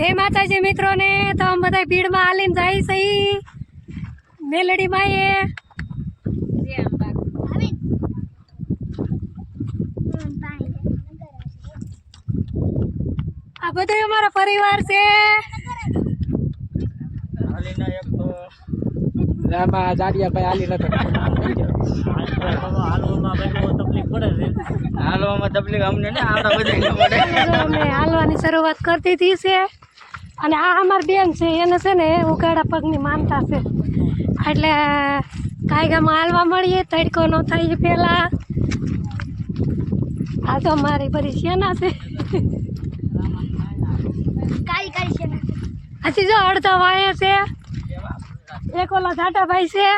જય માતાજી મિત્રોને તો આમ બધા ભીડમાં હાલીને જાય ઈ. મેલડી માએ. આ બધું અમારો પરિવાર છે. હાલીના એક તો આમાં જાડિયા ભાઈ હાલી નતો. હાલવામાં તકલીફ પડે હાલવામાં તકલીફ અમને ને હાલવાની શરૂઆત કરતી હતી છે. અને આ અમારી બેન છે એને છે ને ઉઘાડા પગની માનતા છે. એટલે કાયગામાં હાલવા મળીએ તડકો ન થાય પહેલાં. આ તો મારી બધી સેના છે. હજી જો અડધા વાય છે. એક ઓલા જાટાભાઈ છે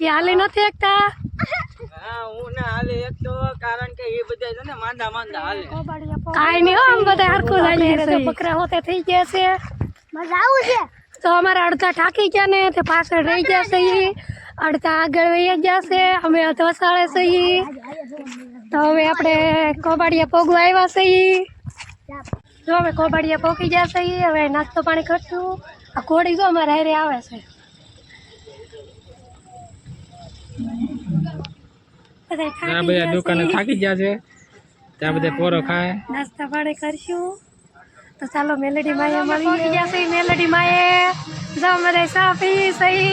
એ હાલી નથી એકતા હા હું ને હાલે એક તો કારણ કે એ બધા છે માંદા માંદા હાલે. કાંઈ નહીં હો આમ બધા હરખું ગયા છે. છે? તો અમારા અડધા થાકી ગયા ને તે પાછળ રહી ગયા છે અડધા આગળ વહી ગયા છે અમે અધવસાળે છીએ તો હવે આપણે કોબાડિયા પોગવા આવ્યા છીએ જો અમે કોબાડિયા પોકી ગયા છીએ હવે નાસ્તો પાણી કરશું. આ ઘોડી જો અમારે હારે આવે છે. બધા દુકાને થાકી ગયા છે. ત્યાં બધા પોરો ખાય. નાસ્તા પાણી કરશું. તો ચાલો મેલેડી માએ મળી ગયા છે મેલેડી માએ. જો મને ચા પી સહી.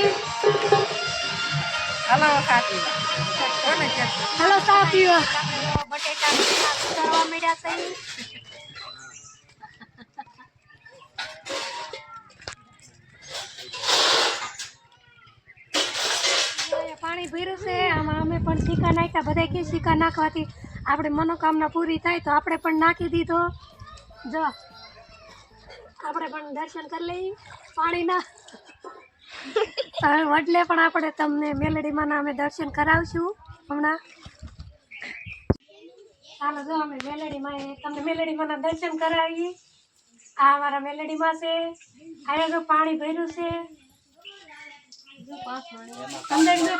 હલો હાલો ચા પીવા. બટેટા કરવા મળ્યા સહી. પાણી ભર્યું છે. આમાં અમે પણ સિક્કા નાખ્યા. બધા કે સિક્કા નાખવાથી આપણે મનોકામના પૂરી થાય તો આપણે પણ નાખી દીધો. જો. આપણે પણ દર્શન કરી લઈએ પાણીના. વડલે પણ આપણે તમને મેલેડીમાંના અમે દર્શન કરાવશું હમણાં. ચાલો જો અમે મેલડીમાં તમને મેલડીમાં દર્શન કરાવીએ. આ અમારા મેલડીમાં છે. અહીંયા જો પાણી ભર્યું છે. અંદર જો